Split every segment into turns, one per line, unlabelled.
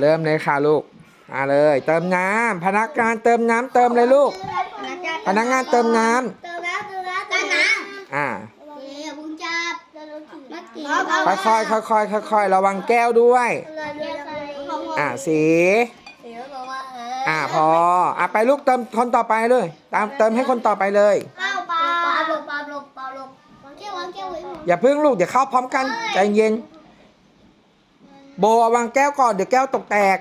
เริ่มเลยค่ะลูก อ่าเลย เติมน้ำพนักงานเติมน้ำเติมเลยลูก พนักงานเติมน้ำ
เติมแล้วเติมแล้วเติมน้ำ
อ่า
โอเคอย่าเพิ่งจับเมื่อกี้
ค่อยๆค่อยๆค่อยๆระวังแก้วด้วย อ่าสี
เดี๋ยวบอกว่าเออ
อ่าพอ อะไปลูกเติมคนต่อไปเลย ตามเติมให้คนต่อไปเลย
เข้าปลาปลาหลบปลาหลบปลาหลบวางแก้ววางแก้วไว้หมด
อย่าเพิ่งลูกเดี๋ยวเข้าพร้อมกันใจเย็น โบเอาวางแก้วก่อนเดี๋ยวแก้วตกแตก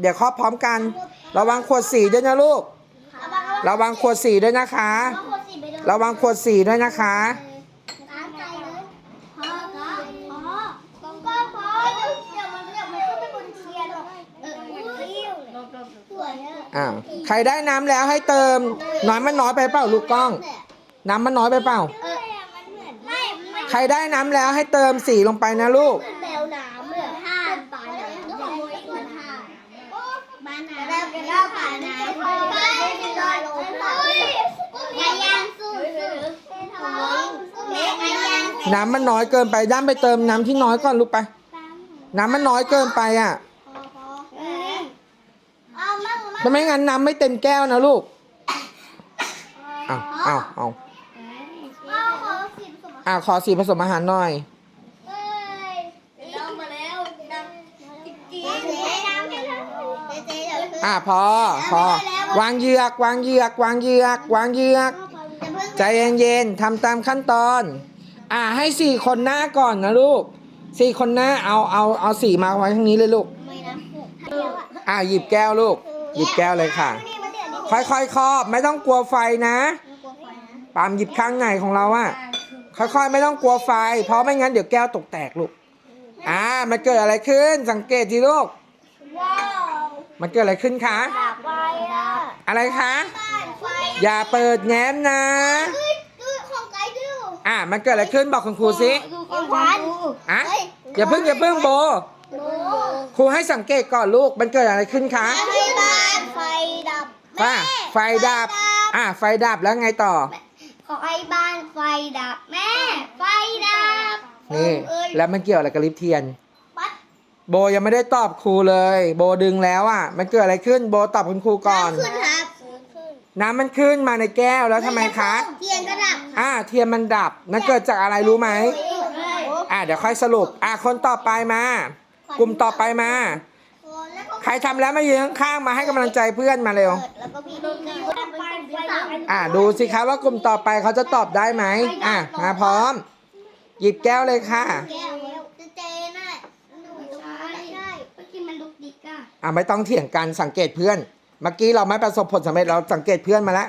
เดี๋ยวเข้าพร้อมกัน ระวังขวดสีด้วยนะลูก ระวังขวดสีด้วยนะคะ ระวังขวดสีด้วยนะคะ
ล้างใจเลยพอพอพอก็พอเดี๋ยว
ใครได้น้ำแล้วให้เติม น้อยมันน้อยไปเปล่าลูกกล้อง น้ำมันน้อยไปเปล่า ใครได้น้ำแล้วให้เติมสีลงไปนะลูก
แมวน้ำเหมือนห่านปลาน้ำก็ขโมยเหมือนห่านบ้านน้ำแล้วแล้วปลาน้ำไปลอยลงไปยายังสู้สู้แม่ยายัง
น้ำมันน้อยเกินไปย่ำไปเติมน้ำที่น้อยก่อนลูกไป น้ำมันน้อยเกินไปอะถ้าไม่งั้นน้ำไม่เต็มแก้วนะลูกเอาเอาเอา
เอาขอสิบสม
อ่าขอสีผสมอาหารหน่อยอ่าพอพอวางเหยือก วางเหยือก วางเหยือก วางเหยือก ใจเย็นๆทำตามขั้นตอน อ่าให้สี่คนหน้าก่อนนะลูกสี่คนหน้าเอาเอาเอาสีมาไว้ทางนี้เลยลูก
ไม่นะ
อ่าหยิบแก้วลูก หยิบแก้วเลยค่ะค่อยๆครอบไม่ต้องกลัวไฟนะปามหยิบข้างไหนของเราอะค่อยๆ ไม่ต้องกลัวไฟ เพราะไม่งั้นเดี๋ยวแก้วตกแตกลูก อ่ามันเกิดอะไรขึ้นสังเกตทีลูก
ว้าว
มันเกิดอะไรขึ้นคะ
ดับไฟอะ
อะไรคะ
ไฟ
อย่าเปิดแง้มนะ
เฮ้ยคือของไกด์ดู
อ่ามันเกิดอะไรขึ้นบอกคุณครูสิ
ของขวัญ
อะอย่าเพิ่งอย่าเพิ่งโบ
โบ
ครูให้สังเกตก่อนลูกมันเกิดอะไรขึ้นคะ
ไฟบ้านไฟดับ
ว่าไฟดับ อ่าไฟดับแล้วไงต่อ
ขอไอ้บ้านไฟดับแม่ ไฟดับ
นี่
เอ้ย
แล้วมันเกี่ยวอะไรกับลิฟต์เทียน
ปัด
โบยังไม่ได้ตอบครูเลย โบดึงแล้วอะ มันเกิดอะไรขึ้น โบตอบคุณครูก่อน
ขึ้นครับ
น้ำมันขึ้นมาในแก้วแล้วทำไมคะ
เทียนก็ดับ
อ่าเทียนมันดับมันเกิดจากอะไรรู้ไหมอ่าเดี๋ยวค่อยสรุป อ่าคนต่อไปมา กลุ่มต่อไปมา ใครทำแล้วมายืนข้างๆมาให้กำลังใจเพื่อนมาเร็ว
แล้วก็มีมีไฟดับ
อ่าดูสิคะว่ากลุ่มต่อไปเขาจะตอบได้ไหมอะมาพร้อม หยิบแก้วเลยค่ะ
แก้วจะเจน่ะหนูตรงนี้ใช่เมื่อกี้มันลุกดิกอะ
อะไม่ต้องเถียงกันสังเกตเพื่อน เมื่อกี้เราไม่ประสบผลสำเร็จเราสังเกตเพื่อนมาแล้ว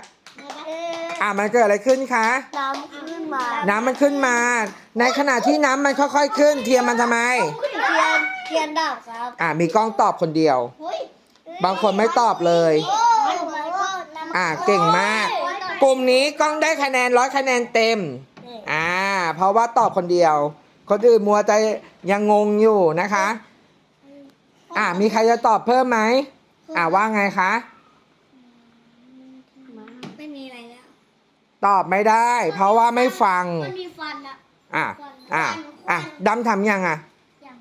อะมันเกิดอะไรขึ้นคะ
น้ำขึ้นมา
น้ำมันขึ้นมา ในขณะที่น้ำมันค่อยๆขึ้น เทียมมันทำไม
เทียนเทียนดับครับ
อะมีกล้องตอบคนเดียว บางคนไม่ตอบเลย อะเก่งมาก กลุ่มนี้กล้องได้คะแนนร้อยคะแนนเต็ม อ่า เพราะว่าตอบคนเดียว คนอื่นมัวใจยังงงอยู่นะคะ อ่ามีใครจะตอบเพิ่มไหมอ่าว่าไงคะ
ไม่มีอะไรแล้ว
ตอบไม่ได้ เพราะว่าไม่ฟัง
มันมีฟันอะ
อะ อะ อะดำทำยังอะ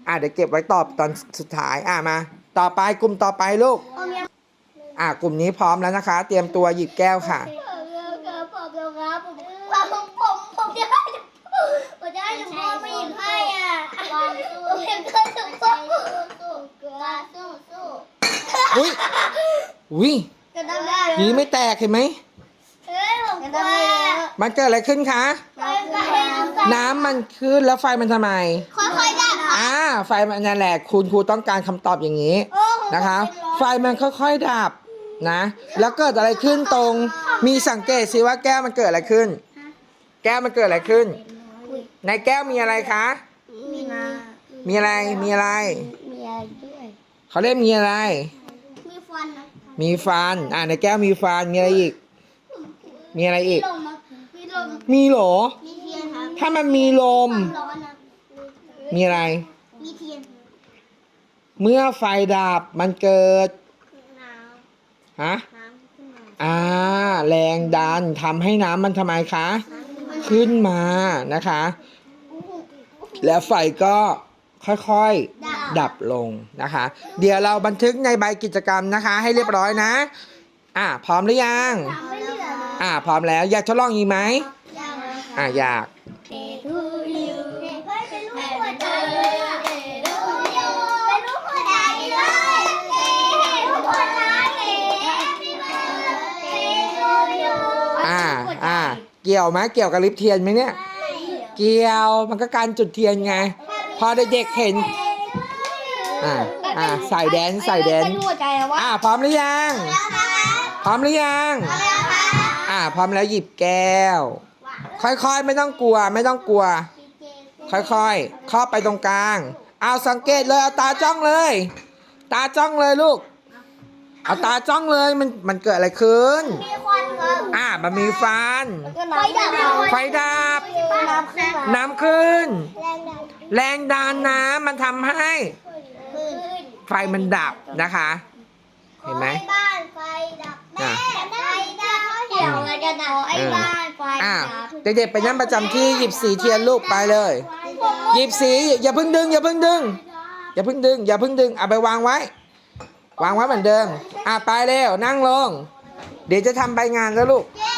อะเดี๋ยวเก็บไว้ตอบตอนสุดท้าย อะมา ต่อไปกลุ่มต่อไปลูก
เอาเมีย
อะกลุ่มนี้พร้อมแล้วนะคะ เตรียมตัวหยิบแก้วค่ะ
เออเออเออผมเร็วครับผมผมผมผมจะให้ผมจะให้หลวงพ่อมาหยิบให้อะผมเห็นก็หลวงพ่อสู้สู้สู้สู้
อุ้ยอุ้ย
ก็ทำได้
ยีไม่แตกเห็นไหม
เฮ้ยผ มกลัว
มันเกิดอะไรขึ้นคะ น้ำมันขึ้นแล้วไฟมันทำไม
ค่อยๆดับ
อ่า ไฟมันนั่นแหละคุณครูต้องการคำตอบอย่างนี้นะคะ ไฟมันค่อยๆดับนะ แล้วเกิดอะไรขึ้นตรง มีสังเกตสิว่าแก้วมันเกิดอะไรขึ้น แก้วมันเกิดอะไรขึ้น ในแก้วมีอะไรคะ
มีนา
มีอะไร มีอะไร
มีอะไรด้วย
เขาเรียกมีอะไร
มีฟันนะ
มีฟัน อ่าในแก้วมีฟัน มีอะไรอีก มีอะไรอีก
ลมนะมีลม
มีเหรอ
มีเทียนครับ
ถ้ามันมีลม
ร้อนนะ
มีอะไร
มีเทียน
เมื่อไฟดับมันเกิด
น้
ฮะำ
น้ำขึ้นมา
อ่า แรงดันทำให้น้ำมันทำไมคะ
น้ำขึ้นมา
ขึ้นมานะคะ แล้วไฟก็ค่อย
ดับ
ดับลงนะคะ เดี๋ยวเราบันทึกในใบกิจกรรมนะคะ ให้เรียบร้อยนะ อะพร้อมหรือยัง
ไม่เหลื อ
อะพร้อมแล้วอยากทดลองอีกไหม
ยัง
อะอยาก
ทูยูเป็นรูปหัวใจเลยอะเป็นรูปหัวใจเลยเป็นรูปหัวใจเลย
อ่าอ่าเกี่ยวไหมเกี่ยวกับลิปเทียนไหมเนี่ย เกี่ยวมันก็การจุดเทียนไง พอเด็กๆเห็น อ่าอ่าใส่แดนซ์ใส่แดนซ์
เป็นหัวใจแล้ววะ
อ่าพร้อมหรือยัง พร้อมหรือยัง อ่า พร้อมแล้วหยิบแก้ว ค่อยๆ ไม่ต้องกลัว ไม่ต้องกลัว ค่อยๆ เข้าไปตรงกลาง เอาสังเกตเลย เอาตาจ้องเลย ตาจ้องเลยลูก เอาตาจ้องเลย มัน มันเกิดอะไรขึ้น
มีควันครับ
อ่า มันมีฟัน
ไฟดับ
ไฟดับ
น้ำขึ้นมา
น้ำขึ้น
แรงดัน
แรงดันน้ำมันทำให้
ขึ้น
ไฟมันดับนะคะ เห็นไหม
บ้านไฟดับ
อะ
ไฟดับ เกี่ยวอะไรกันนะไอ้บ้านไฟ
อ่า
ดับ
เด็กๆไปนั่งประจำที่หยิบสีเทียนลูกไปเลย หยิบสีอย่าเพิ่งดึง อย่าเพิ่งดึง อย่าเพิ่งดึง อย่าเพิ่งดึงเอาไปวางไว้ วางไว้เหมือนเดิม อะไปเร็วนั่งลง เดี๋ยวจะทำใบงานแล้วลูก
เย้